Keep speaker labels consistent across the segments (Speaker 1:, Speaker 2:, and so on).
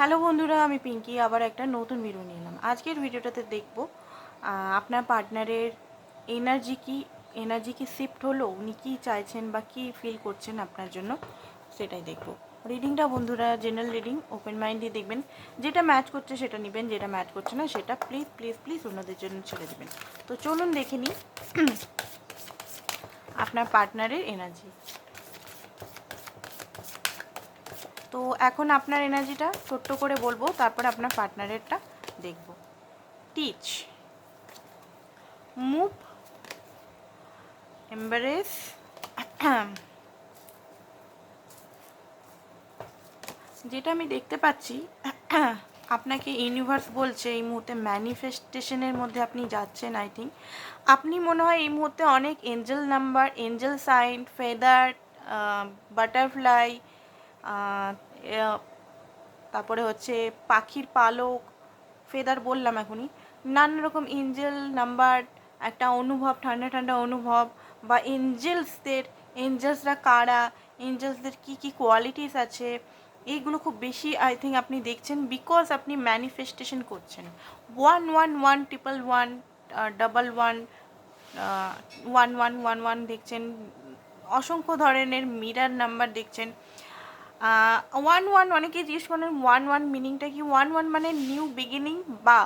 Speaker 1: Hello বন্ধুরা, আমি পিঙ্কি, আবার একটা নতুন ভিডিও নিয়ে এলাম। আজকের ভিডিওটাতে দেখব আপনার পার্টনারের এনার্জি কি এনার্জি কি শিফট হলো, উনি কী চাইছেন বা কী ফিল করছেন আপনার জন্য, সেটাই দেখব। রিডিংটা বন্ধুরা জেনারেল রিডিং ওপেন মাইন্ড দিয়ে দেখবেন। যেটা ম্যাচ করছে সেটা নেবেন, যেটা ম্যাচ করছে না সেটা প্লিজ প্লিজ প্লিজ অন্যদের জন্য ছেড়ে দেবেন। তো চলুন দেখে নিই, আপনার পার্টনারের এনার্জি তো এখন আপনার এনার্জিটা ছোট্ট করে বলব, তারপর আপনার পার্টনারেরটা দেখব। টিচ মুভ এম্বারেস যেটা আমি দেখতে পাচ্ছি, আপনাকে ইউনিভার্স বলছে, এই মুহূর্তে ম্যানিফেস্টেশনের মধ্যে আপনি যাচ্ছেন আই থিঙ্ক আপনি মনে হয় এই মুহূর্তে অনেক angel number angel sign feather butterfly তারপরে হচ্ছে পাখির পালক, ফেদার বললাম এখনই, নানা রকম এঞ্জেল নাম্বার একটা অনুভব, ঠান্ডা ঠান্ডা অনুভব, বা এঞ্জেলসদের এঞ্জেলসরা কারা এঞ্জেলসদের কী কী কোয়ালিটিস আছে, এইগুলো খুব বেশি আই থিঙ্ক আপনি দেখছেন বিকজ আপনি ম্যানিফেস্টেশন করছেন। One one one triple one double one one one one one দেখছেন, অসংখ্য ধরনের মিরার নাম্বার দেখছেন ওয়ান ওয়ান অনেকেই জিজ্ঞেস করেন ওয়ান ওয়ান মিনিংটা কি? ওয়ান ওয়ান মানে নিউ বিগিনিং বা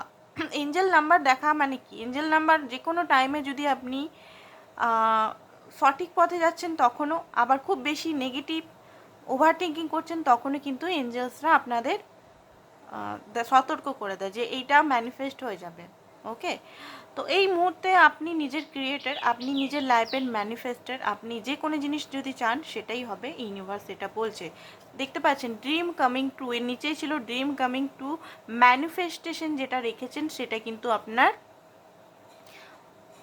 Speaker 1: এঞ্জেল নাম্বার দেখা মানে কি? এঞ্জেল নাম্বার যে কোনো টাইমে যদি আপনি সঠিক পথে যাচ্ছেন, তখনও আবার খুব বেশি নেগেটিভ ওভার থিঙ্কিং করছেন, তখনও কিন্তু এঞ্জেলসরা আপনাদের সতর্ক করে দেয় যে এইটা ম্যানিফেস্ট হয়ে যাবে। ওকে তো এই মুহূর্তে আপনি নিজের ক্রিয়েটার আপনি নিজের লাইফের ম্যানিফেস্টার আপনি যে কোনো জিনিস যদি চান, সেটাই হবে ইউনিভার্স এটা বলছে। দেখতে পাচ্ছেন ড্রিম কামিং টু এর নিচেই ছিল ড্রিম কামিং টু ম্যানিফেস্টেশন যেটা রেখেছেন, সেটা কিন্তু আপনার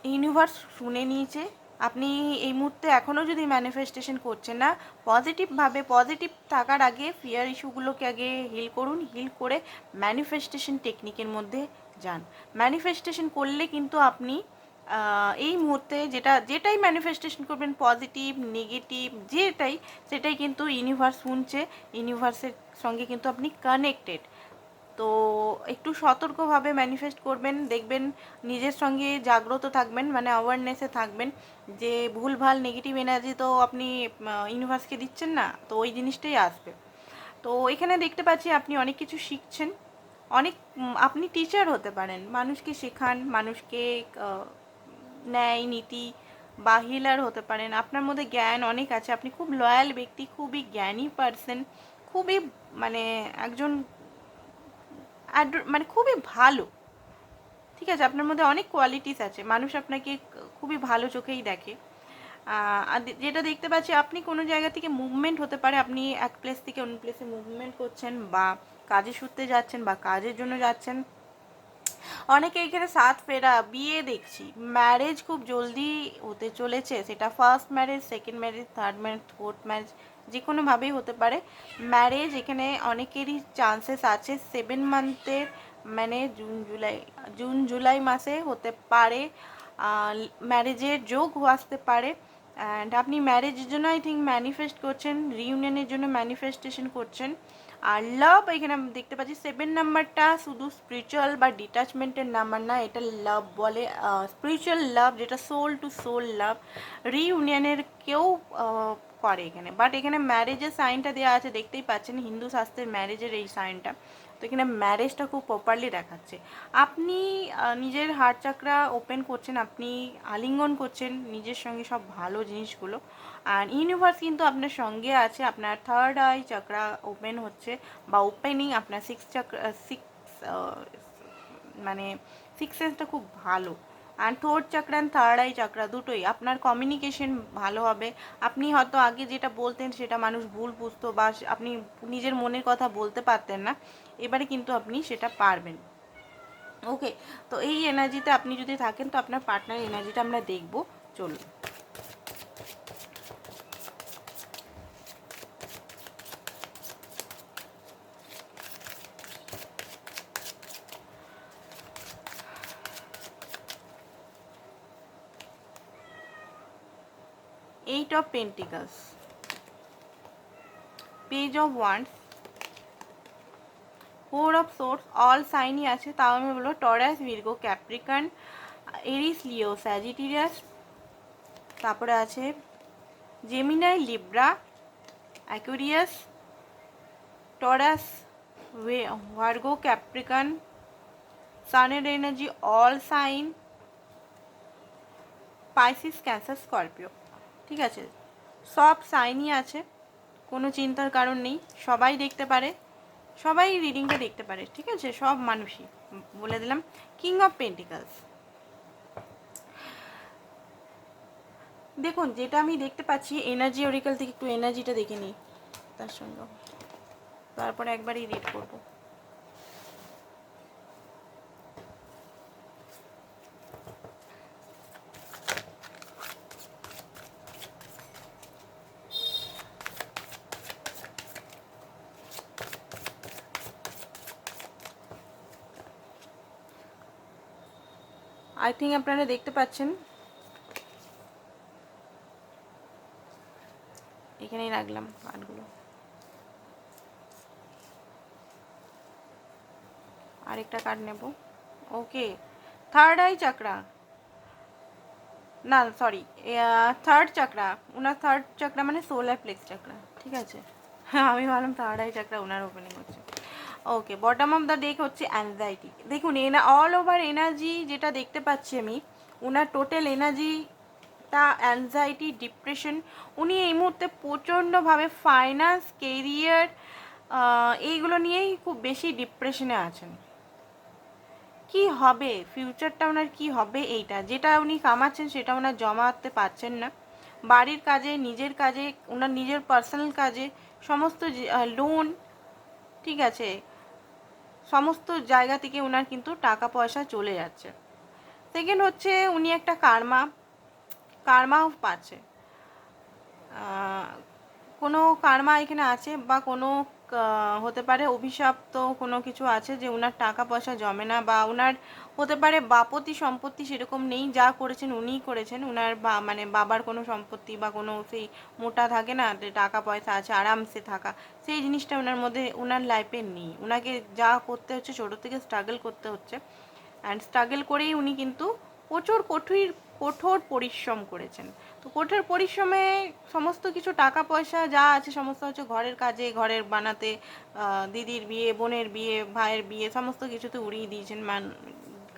Speaker 1: ইউনিভার্স শুনে নিয়েছে। আপনি এই মুহূর্তে এখনও যদি ম্যানিফেস্টেশন করছেন না পজিটিভভাবে পজিটিভ থাকার আগে ফিয়ার ইস্যুগুলোকে আগে হিল করুন হিল করে ম্যানিফেস্টেশন টেকনিকের মধ্যে যান। ম্যানিফেস্টেশন করলে কিন্তু আপনি এই মুহূর্তে যেটা, যেটাই ম্যানিফেস্টেশন করবেন পজিটিভ নেগেটিভ যেটাই, সেটাই কিন্তু ইউনিভার্স শুনছে ইউনিভার্সের সঙ্গে কিন্তু আপনি কানেক্টেড তো একটু সতর্কভাবে ম্যানিফেস্ট করবেন, দেখবেন নিজের সঙ্গে জাগ্রত থাকবেন মানে অ্যাওয়ারনেসে থাকবেন যে ভুলভাল নেগেটিভ এনার্জি তো আপনি ইউনিভার্সকে দিচ্ছেন না, তো ওই জিনিসটাই আসবে। তো এখানে দেখতে পাচ্ছি আপনি অনেক কিছু শিখছেন। অনেক আপনি টিচার হতে পারেন। মানুষকে শেখান, মানুষকে ন্যায়, নীতি বা হিলার হতে পারেন। আপনার মধ্যে জ্ঞান অনেক আছে। আপনি খুব লয়াল ব্যক্তি, খুবই জ্ঞানী পার্সন খুবই মানে একজন মানে খুবই ভালো। ঠিক আছে? আপনার মধ্যে অনেক কোয়ালিটিস আছে। মানুষ আপনাকে খুবই ভালো চোখেই দেখে। যেটা দেখতে পাচ্ছি, আপনি কোনো জায়গা থেকে মুভমেন্ট হতে পারে। আপনি এক প্লেস থেকে অন্য প্লেসে মুভমেন্ট করছেন বা কাজে সূত্রে যাচ্ছেন বা কাজের জন্য যাচ্ছেন, অনেকে এখানে সাত ফেরা, বিয়ে দেখছি। ম্যারেজ খুব জলদি হতে চলেছে, সেটা first marriage second marriage third marriage fourth marriage যে কোনোভাবেই হতে পারে। ম্যারেজ এখানে অনেকেরই চান্সেস আছে সেভেন মান্থের মানে জুন জুলাই জুন জুলাই মাসে হতে পারে ম্যারেজের যোগ আসতে পারে। অ্যান্ড আপনি ম্যারেজের জন্য আই থিঙ্ক ম্যানিফেস্ট করছেন রিউনিয়নের জন্য ম্যানিফেস্টেশন করছেন। আর লাভ এখানে আমি দেখতে পাচ্ছি সেভেন নাম্বারটা শুধু স্পিরিচুয়াল বা ডিটাচমেন্টের নাম্বার না, এটা লাভ বলে স্পিরিচুয়াল লাভ যেটা সোল টু সোল লাভ রিউনিয়নের কেউ করে এখানে। বাট এখানে ম্যারেজের সাইনটা দেওয়া আছে, দেখতেই পাচ্ছেন হিন্দু শাস্ত্রের ম্যারেজের এই সাইনটা তো এখানে ম্যারেজটা খুব প্রপারলি দেখাচ্ছে। আপনি নিজের হার্ট চাকরা ওপেন করছেন, আপনি আলিঙ্গন করছেন, নিজের সঙ্গে সব ভালো জিনিসগুলো। আর ইউনিভার্স কিন্তু আপনার সঙ্গে আছে, আপনার থার্ড আই চক্রা ওপেন হচ্ছে, বা ওপেনিং আপনার সিক্স চাকরা সিক্স মানে সিক্স সেন্সটা খুব ভালো। আর third chakra and third eye chakra দুটোই, আপনার কমিউনিকেশন ভালো হবে। আপনি হয়তো আগে যেটা বলতেন সেটা মানুষ ভুল বুঝতো, বা আপনি নিজের মনের কথা বলতে পারতেন না। এবারে কিন্তু আপনি সেটা পারবেন। ওকে তো এই এনার্জিতে আপনি যদি থাকেন, তো আপনার পার্টনার এনার্জিটা আমরা দেখব। চলুন। Eight of pentacles. Page of four of swords all সাইনই আছে, তাও আমি বলব টরাস ভির্গো ক্যাপ্রিকান এরিস লিও স্যাজিটিরিয়াস তারপরে আছে Gemini Libra Aquarius Taurus Virgo Capricorn সানের energy all sign Pisces Cancer Scorpio ঠিক আছে? সব সাইনই আছে, কোনো চিন্তার কারণ নেই, সবাই দেখতে পারে, সবাই রিডিংটা দেখতে পারে, ঠিক আছে? সব মানুষই, বলে দিলাম কিং অফ পেন্টিকালস দেখুন, যেটা আমি দেখতে পাচ্ছি এনার্জি ওরিকাল থেকে একটু এনার্জিটা দেখে নিই, তার সঙ্গে। তারপরে একবারই রিড করব। আই থিঙ্ক আপনারা দেখতে পাচ্ছেন। এখানেই রাখলাম কার্ডগুলো। আরেকটা কার্ড নেব। ওকে থার্ড আই চাকরা না সরি থার্ড চাকরা ওনার থার্ড চাকরা মানে সোলার প্লেক্স চাকরা ঠিক আছে? আমি ভাবলাম থার্ড আই চাকরা ওনার ওপেনিং হচ্ছে। Okay bottom of the deck হচ্ছে অ্যাংজাইটি দেখুন, এনা অল ওভার এনার্জি যেটা দেখতে পাচ্ছি আমি ওনার টোটাল এনার্জিটা অ্যাংজাইটি ডিপ্রেশন উনি এই মুহূর্তে প্রচণ্ডভাবে ফাইন্যান্স কেরিয়ার এইগুলো নিয়েই খুব বেশি ডিপ্রেশনে আছেন। কি হবে? ফিউচারটা ওনার কি হবে এইটা? যেটা উনি কামাচ্ছেন সেটা ওনার জমাতে পারছেন না। বাড়ির কাজে, নিজের কাজে ওনার নিজের পার্সোনাল কাজে, সমস্ত লোন ঠিক আছে। সমস্ত জায়গা থেকে ওনার কিন্তু টাকা পয়সা চলে যাচ্ছে। সেকেন্ড হচ্ছে উনি একটা কার্মা, কার্মাও পাচ্ছে। কোনো কার্মা এখানে আছে বা কোনো হতে পারে, অভিশাপ তো কোনো কিছু আছে যে ওনার টাকা পয়সা জমে না বা ওনার হতে পারে বাপতি সম্পত্তি সেরকম নেই, যা করেছেন উনিই করেছেন ওনার বা মানে বাবার কোনো সম্পত্তি বা কোনো সেই মোটা থাকে না টাকা পয়সা আছে, আরামসে থাকা, সেই জিনিসটা ওনার মধ্যে ওনার লাইফে নেই। ওনাকে যা করতে হচ্ছে, ছোটো থেকে স্ট্রাগল করতে হচ্ছে। অ্যান্ড স্ট্রাগল করেই উনি কিন্তু প্রচুর কঠিন কঠোর পরিশ্রম করেছেন। তো কঠোর পরিশ্রমে সমস্ত কিছু টাকা পয়সা যা আছে, সমস্ত হচ্ছে ঘরের কাজে, ঘরের বানাতে দিদির বিয়ে, বোনের বিয়ে, ভাইয়ের বিয়ে, সমস্ত কিছুতে উড়িয়ে দিয়েছেন। মান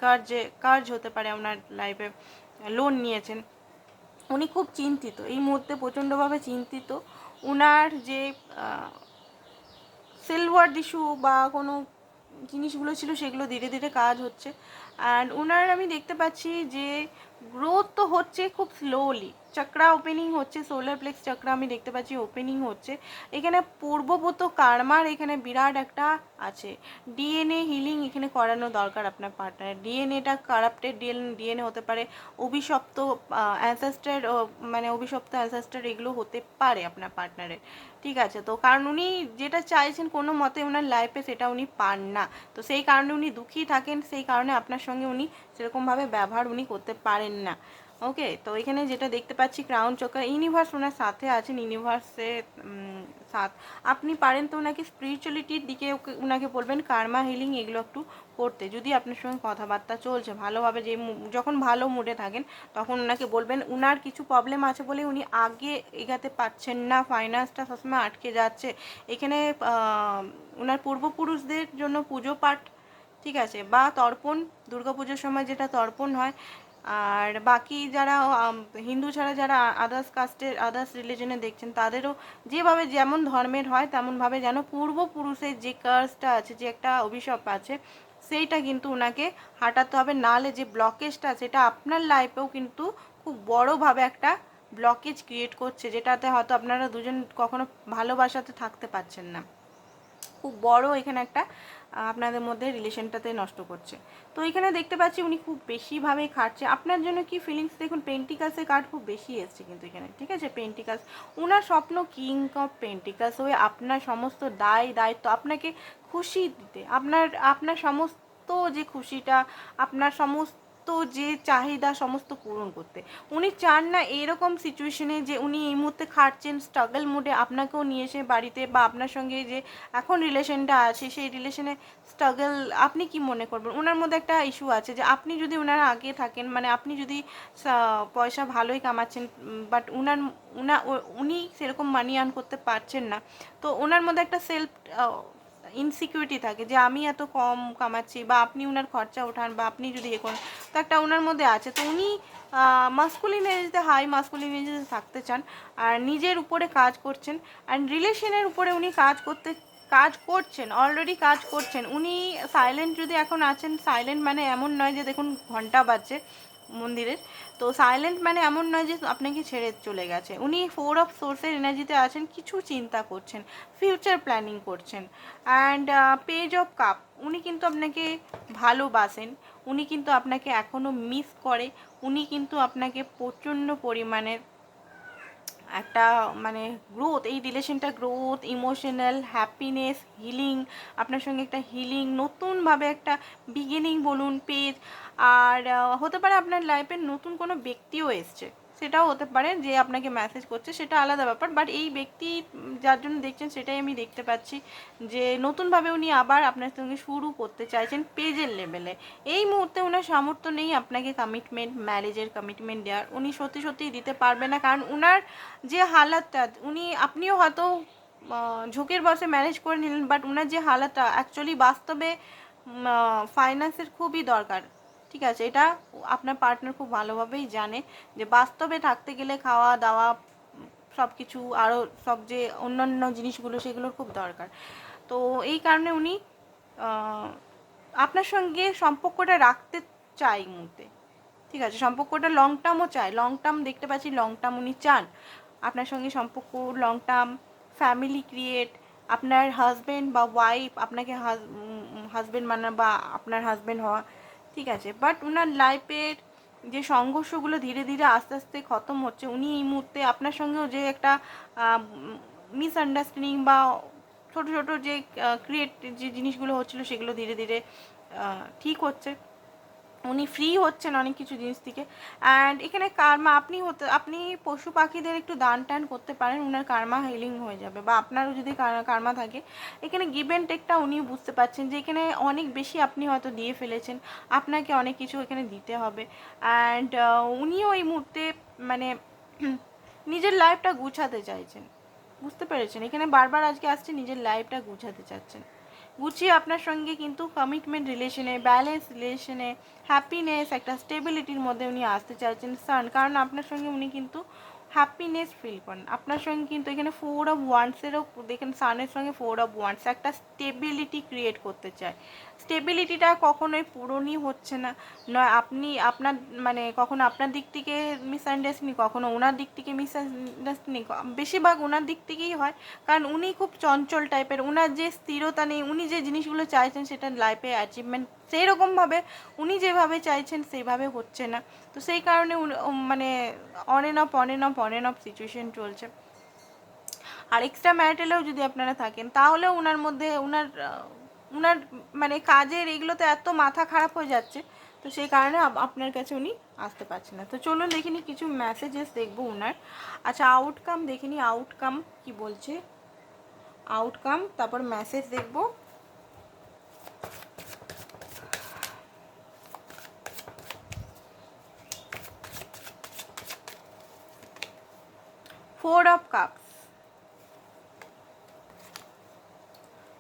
Speaker 1: কার্যে কার্য হতে পারে ওনার লাইফে লোন নিয়েছেন। উনি খুব চিন্তিত। এই মুহূর্তে প্রচণ্ডভাবে চিন্তিত। উনার যে সিলভার ইস্যু বা কোনো জিনিসগুলো ছিল সেগুলো ধীরে ধীরে কাজ হচ্ছে। অ্যান্ড ওনার আমি দেখতে পাচ্ছি যে গ্রোথ তো হচ্ছে খুব স্লোলি চক্রা ওপেনিং হচ্ছে সোলার প্লেক্স চক্রা আমি দেখতে পাচ্ছি ওপেনিং হচ্ছে। এখানে পূর্ববত কার্মার এখানে বিরাট একটা আছে। ডিএনএ হিলিং এখানে করানো দরকার আপনার পার্টনার ডিএনএটা কারাপ্টেড ডিএনএ হতে পারে, অভিশপ্ত অ্যানসেস্টার মানে অভিশপ্ত অ্যানসেস্টার এগুলো হতে পারে আপনার পার্টনারের ঠিক আছে, তো কারণ উনি যেটা চাইছেন কোনো মতে ওনার লাইফে সেটা উনি পান না। তো সেই কারণে উনি দুঃখী থাকেন, সেই কারণে আপনার সঙ্গে উনি সেরকমভাবে ব্যবহার উনি করতে পারেন না। ওকে তো এখানে যেটা দেখতে পাচ্ছি ক্রাউন চক্র ইউনিভার্স ওনার সাথে আছেন ইউনিভার্সে সাথ আপনি পারেন তো ওনাকে স্পিরিচুয়ালিটির দিকে ওনাকে বলবেন কার্মা হিলিং এগুলো একটু করতে। যদি আপনার সঙ্গে কথাবার্তা চলছে, ভালোভাবে যে যখন ভালো মুডে থাকেন, তখন ওনাকে বলবেন উনার কিছু প্রবলেম আছে বলে উনি আগে এগাতে পারছেন না ফাইন্যান্সটা সবসময় আটকে যাচ্ছে। এখানে ওনার পূর্বপুরুষদের জন্য পুজো পাঠ, ঠিক আছে, বা তর্পণ, দুর্গাপুজোর সময় যেটা তর্পণ হয় আর বাকি যারা হিন্দু ছাড়া যারা আদার্স কাস্টের আদার্স রিলিজনে দেখছেন, তাদেরও যেভাবে যেমন ধর্মের হয়, তেমনভাবে যেন পূর্বপুরুষের যে কার্সটা আছে, যে একটা অভিশাপ আছে, সেইটা কিন্তু ওনাকে হাঁটাতে হবে। নাহলে যে ব্লকেজটা সেটা আপনার লাইফেও কিন্তু খুব বড়োভাবে একটা ব্লকেজ ক্রিয়েট করছে, যেটাতে হয়তো আপনারা দুজন কখনো ভালোবাসাতে থাকতে পারছেন না। খুব বড় এখানে একটা আপনাদের মধ্যে রিলেশনটাতে নষ্ট করছে। তো এখানে দেখতে পাচ্ছি উনি খুব বেশিভাবেই খাটছে। আপনার জন্য কি ফিলিংস দেখুন পেন্টিকাসের কার্ড খুব বেশি এসছে কিন্তু এখানে, ঠিক আছে? পেন্টিকাস ওনার স্বপ্ন কিং অফ পেন্টিকাস হয়ে আপনার সমস্ত দায়, দায়িত্ব আপনাকে খুশি দিতে, আপনার আপনার সমস্ত যে খুশিটা, আপনার সমস্ত যে চাহিদা সমস্ত পূরণ করতে। উনি চান না এরকম সিচুয়েশনে যে উনি এই মুহূর্তে খাটছেন স্ট্রাগল মুডে আপনাকেও নিয়ে এসে বাড়িতে বা আপনার সঙ্গে যে এখন রিলেশনটা আছে, সেই রিলেশনে স্ট্রাগল আপনি কি মনে করবেন? ওনার মধ্যে একটা ইস্যু আছে যে আপনি যদি ওনার আগে থাকেন মানে আপনি যদি পয়সা ভালোই কামাচ্ছেন বাট উনার, উনা উনি সেরকম মানি আর্ন করতে পারছেন না, তো ওনার মধ্যে একটা সেলফ ইনসিকিউরিটি থাকে যে আমি এত কম কামাচ্ছি বা আপনি উনার খরচা ওঠান বা আপনি যদি এ করেন, তো একটা ওনার মধ্যে আছে। তো উনি মাস্কুলিন এনার্জিতে হাই মাস্কুলিন এনার্জিতে থাকতে চান আর নিজের উপরে কাজ করছেন অ্যান্ড রিলেশনের উপরে উনি কাজ করতে, কাজ করছেন অলরেডি কাজ করছেন। উনি সাইলেন্ট যদি এখন আছেন সাইলেন্ট মানে এমন নয় যে দেখুন ঘণ্টা বাজছে। মন্দিরের। তো সাইলেন্ট মানে এমন নয় যে আপনাকে ছেড়ে চলে গেছে। উনি ফোর অফ সোর্সের এনার্জিতে আছেন, কিছু চিন্তা করছেন ফিউচার প্ল্যানিং করছেন। অ্যান্ড পেজ অফ কাপ উনি কিন্তু আপনাকে ভালোবাসেন। উনি কিন্তু আপনাকে এখনও মিস করে। উনি কিন্তু আপনাকে প্রচণ্ড পরিমাণে একটা মানে গ্রোথ এই রিলেশনটা গ্রোথ ইমোশনাল হ্যাপিনেস হিলিং আপনার সঙ্গে একটা হিলিং নতুনভাবে একটা বিগিনিং বলুন পেজ আর হতে পারে আপনার লাইফের নতুন কোনো ব্যক্তিও এসছে। সেটাও হতে পারে যে আপনাকে মেসেজ করছে, সেটা আলাদা ব্যাপার। বাট এই ব্যক্তি যার জন্য দেখছেন, সেটাই আমি দেখতে পাচ্ছি যে নতুনভাবে উনি আবার আপনার সঙ্গে শুরু করতে চাইছেন পেজের লেভেলে এই মুহূর্তে ওনার সামর্থ্য নেই আপনাকে কমিটমেন্ট ম্যারেজের কমিটমেন্ট দেওয়ার। উনি সত্যি সত্যিই দিতে পারবে না। কারণ উনার যে হালাতটা উনি, আপনিও হয়তো ঝোঁকের বসে ম্যানেজ করে নিলেন বাট উনার যে হালাতটা অ্যাকচুয়ালি বাস্তবে ফাইন্যান্সের খুবই দরকার। ঠিক আছে, এটা আপনার পার্টনার খুব ভালোভাবেই জানে যে বাস্তবে থাকতে গেলে খাওয়া দাওয়া সব কিছু আরও সব যে অন্যান্য জিনিসগুলো সেগুলোর খুব দরকার। তো এই কারণে উনি আপনার সঙ্গে সম্পর্কটা রাখতে চাই মুহূর্তে। ঠিক আছে, সম্পর্কটা লং টার্মও চায়। লং টার্ম দেখতে পাচ্ছি লং টার্ম উনি চান। আপনার সঙ্গে সম্পর্ক লং টার্ম ফ্যামিলি ক্রিয়েট আপনার হাজব্যান্ড বা ওয়াইফ আপনাকে হাজব্যান্ড মানা বা আপনার হাজব্যান্ড হওয়া ঠিক আছে বাট ওনার লাইফের যে সংঘর্ষগুলো ধীরে ধীরে আস্তে আস্তে খতম হচ্ছে, উনি এই মুহূর্তে আপনার সঙ্গেও যে একটা মিসআন্ডারস্ট্যান্ডিং বা ছোট ছোট যে ক্রিয়েট যে জিনিসগুলো হচ্ছিল সেগুলো ধীরে ধীরে ঠিক হচ্ছে। উনি ফ্রি হচ্ছেন অনেক কিছু জিনিস থেকে। অ্যান্ড এখানে কার্মা আপনি হতে, আপনি পশু পাখিদের একটু দান টান করতে পারেন, উনার কার্মা হিলিং হয়ে যাবে। বা আপনারও যদি কার্মা থাকে, এখানে গিভ অ্যান্ড টেকটা উনি বুঝতে পারছেন যে এখানে অনেক বেশি আপনি হয়তো দিয়ে ফেলেছেন, আপনাকে অনেক কিছু এখানে দিতে হবে। অ্যান্ড উনিও এই মুহূর্তে মানে নিজের লাইফটা গুছাতে চাইছেন। বুঝতে পেরেছেন? এখানে বারবার আজকে আসছে, নিজের লাইফটা গুছাতে চাচ্ছেন। গুছিয়ে আপনার সঙ্গে কিন্তু কমিটমেন্ট রিলেশনে ব্যালেন্স রিলেশনে হ্যাপিনেস একটা স্টেবিলিটির মধ্যে উনি আসতে চাইছেন সান কারণ আপনার সঙ্গে উনি কিন্তু হ্যাপিনেস ফিল করেন। আপনার সঙ্গে কিন্তু এখানে ফোর অফ ওয়ান্সেরও দেখেন সানের সঙ্গে ফোর অফ ওয়ান্স একটা স্টেবিলিটি ক্রিয়েট করতে চায়। স্টেবিলিটিটা কখনোই পূরণই হচ্ছে না। নয়, আপনি আপনার মানে কখনো আপনার দিক থেকে মিসআন্ডারস্ট্যান্ডিং কখনো ওনার দিক থেকে মিসআন্ডারস্ট্যান্ডিং বেশিরভাগ ওনার দিক থেকেই হয়। কারণ উনি খুব চঞ্চল টাইপের ওনার যে স্থিরতা নেই, উনি যে জিনিসগুলো চাইছেন সেটা লাইফে অ্যাচিভমেন্ট সেই রকমভাবে উনি যেভাবে চাইছেন সেইভাবে হচ্ছে না। তো সেই কারণে মানে on and off on and off on and off situation চলছে। আর এক্সট্রা ম্যারিটালেও যদি আপনারা থাকেন তাহলেও ওনার মধ্যে ওনার ওনার মানে কাজের এগুলোতে এত মাথা খারাপ হয়ে যাচ্ছে, তো সেই কারণে আপনার কাছে উনি আসতে পারছেন না। তো চলুন দেখিনি কিছু মেসেজেস দেখব ওনার আচ্ছা আউটকাম দেখিনি আউটকাম কি বলছে? আউটকাম তারপর মেসেজ দেখব। ফোর অফ কাপস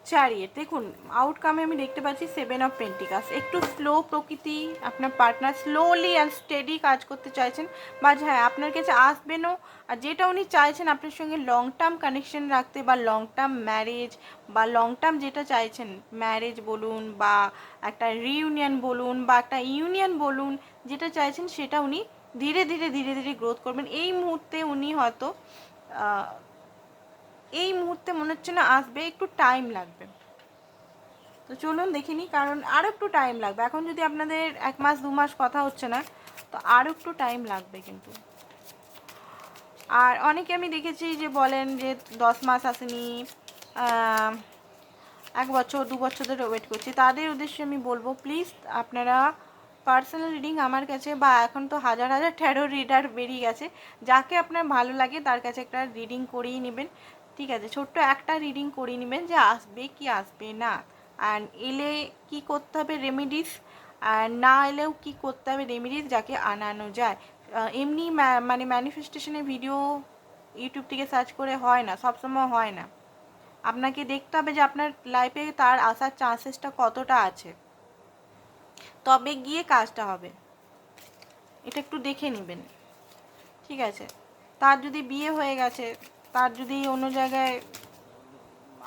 Speaker 1: চারিয়ে, দেখুন আউটকামে আমি দেখতে পাচ্ছি সেভেন অফ পেন্টিকাস একটু স্লো প্রকৃতি, আপনার পার্টনার স্লোলি অ্যান্ড স্টেডি কাজ করতে চাইছেন। বা হ্যাঁ আপনার কাছে আসবেনও, আর যেটা উনি চাইছেন আপনার সঙ্গে লং টার্ম কানেকশন রাখতে বা লং টার্ম ম্যারেজ বা লং টার্ম যেটা চাইছেন ম্যারেজ বলুন বা একটা রিইউনিয়ন বলুন বা একটা ইউনিয়ন বলুন, যেটা চাইছেন সেটা উনি ধীরে ধীরে ধীরে ধীরে গ্রোথ করবেন। এই মুহূর্তে উনি হয়তো এই মুহূর্তে মনে হচ্ছে না আসবে, একটু টাইম লাগবে। তো চলুন দেখিনি কারণ আরও একটু টাইম লাগবে। এখন যদি আপনাদের এক মাস, দু মাস কথা হচ্ছে না, তো আরও একটু টাইম লাগবে কিন্তু। আর অনেকে আমি দেখেছি যে বলেন যে দশ মাস আসেনি এক বছর, দু বছর ধরে ওয়েট করছি। তাদের উদ্দেশ্যে আমি বলব প্লিজ আপনারা পার্সোনাল রিডিং আমার কাছে বা এখন তো হাজার হাজার ট্যারো রিডার বেরিয়ে গেছে। যাকে আপনার ভালো লাগে তার কাছে একটা রিডিং করিয়ে নেবেন। ঠিক আছে, ছোট্ট একটা রিডিং করিয়ে নেবেন যে আসবে কি আসবে না। অ্যান্ড এলে কি করতে হবে রেমেডিস আর না এলেও কি করতে হবে রেমেডিস যাকে আনানো যায়। এমনি মানে ম্যানিফেস্টেশনের ভিডিও ইউটিউব থেকে সার্চ করে হয় না, সবসময় হয় না। আপনাকে দেখতে হবে যে আপনার লাইফে তার আসার চান্সেসটা কতটা আছে। তবে গিয়ে কাজটা হবে। এটা একটু দেখে নেবেন। ঠিক আছে? তার যদি বিয়ে হয়ে গেছে, তার যদি অন্য জায়গায়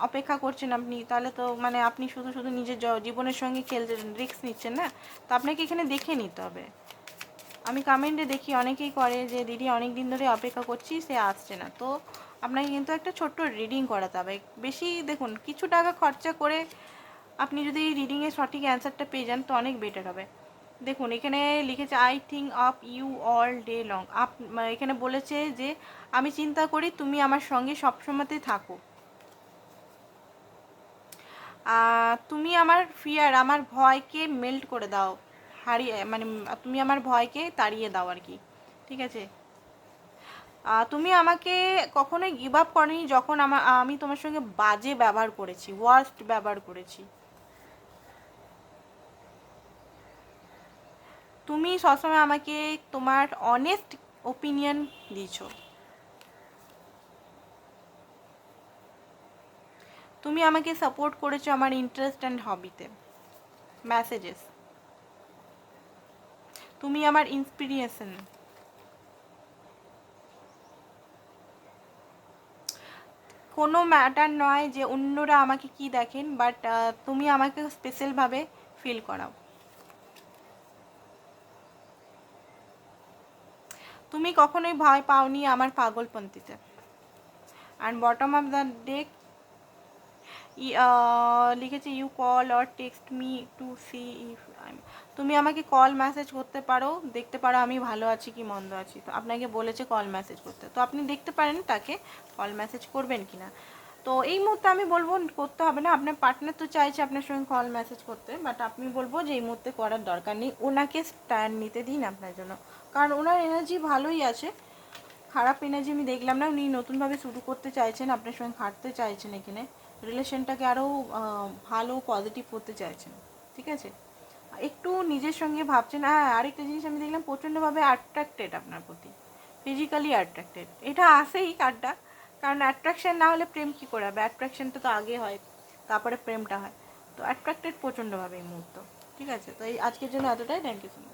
Speaker 1: অপেক্ষা করছেন আপনি, তাহলে তো মানে আপনি শুধু শুধু নিজের জীবনের সঙ্গে খেলছেন রিস্ক নিচ্ছেন না? তো আপনাকে এখানে দেখে নিতে হবে। আমি কমেন্টে দেখি অনেকেই করে যে, দিদি অনেক দিন ধরে অপেক্ষা করছি, সে আসছে না। তো আপনাকে কিন্তু একটা ছোট্ট রিডিং করাতে হবে। বেশি দেখুন, কিছু টাকা খরচা করে আপনি যদি এই রিডিংয়ের সঠিক অ্যান্সারটা পেয়ে যান, তো অনেক বেটার হবে। দেখুন, এখানে লিখেছে I think of you all day long up এখানে বলেছে যে, আমি চিন্তা করি তুমি আমার সঙ্গে সবসময়তে থাকো। তুমি আমার ফিয়ার আমার ভয়কে মেল্ট করে দাও, হারিয়ে মানে তুমি আমার ভয়কে তাড়িয়ে দাও আর কি। ঠিক আছে? তুমি আমাকে কখনোই গিভ আপ করনি যখন আমার আমি তোমার সঙ্গে বাজে ব্যবহার করেছি ওয়ার্স্ট ব্যবহার করেছি। তুমি সবসময় আমাকে তোমার অনেস্ট ওপিনিয়ন দিয়েছ তুমি আমাকে সাপোর্ট করেছ আমার ইন্টারেস্ট অ্যান্ড হবিতে মেসেজেস তুমি আমার ইন্সপিরিয়েশন কোনো ম্যাটার নয় যে অন্যরা আমাকে কি দেখেন বাট তুমি আমাকে স্পেশালভাবে ফিল করাও। তুমি কখনোই ভয় পাওনি আমার পাগলপন্থীতে। And bottom of the deck লিখেছে you call or text me to see if তুমি আমাকে কল মেসেজ করতে পারো, দেখতে পারো আমি ভালো আছি কি মন্দ আছি। তো আপনাকে বলেছে কল মেসেজ করতে। তো আপনি দেখতে পারেন তাকে কল মেসেজ করবেন কি না। তো এই মুহূর্তে আমি বলব, করতে হবে না। আপনার পার্টনার তো চাইছে আপনার সঙ্গে কল মেসেজ করতে বাট আপনি বলব যে এই মুহূর্তে করার দরকার নেই। ওনাকে স্ট্যান্ড নিতে দিন আপনার জন্য। কারণ ওনার এনার্জি ভালোই আছে। খারাপ এনার্জি আমি দেখলাম না, উনি নতুনভাবে শুরু করতে চাইছেন, আপনার সঙ্গে খাটতে চাইছেন এখানে। রিলেশনটাকে আরও ভালো পজিটিভ করতে চাইছেন, ঠিক আছে? একটু নিজের সঙ্গে ভাবছেন হ্যাঁ আরেকটা জিনিস আমি দেখলাম, প্রচণ্ডভাবে অ্যাট্রাক্টেড আপনার প্রতি ফিজিক্যালি অ্যাট্রাক্টেড এটা আসেই কার্ডটা কারণ অ্যাট্রাকশন না হলে প্রেম কী করে হবে অ্যাট্রাকশনটা তো আগে হয়, তারপরে প্রেমটা হয়। তো অ্যাট্রাক্টেড প্রচণ্ডভাবে এই মুহূর্ত, ঠিক আছে? তো এই আজকের জন্য এতটাই থ্যাংক ইউ সো মাচ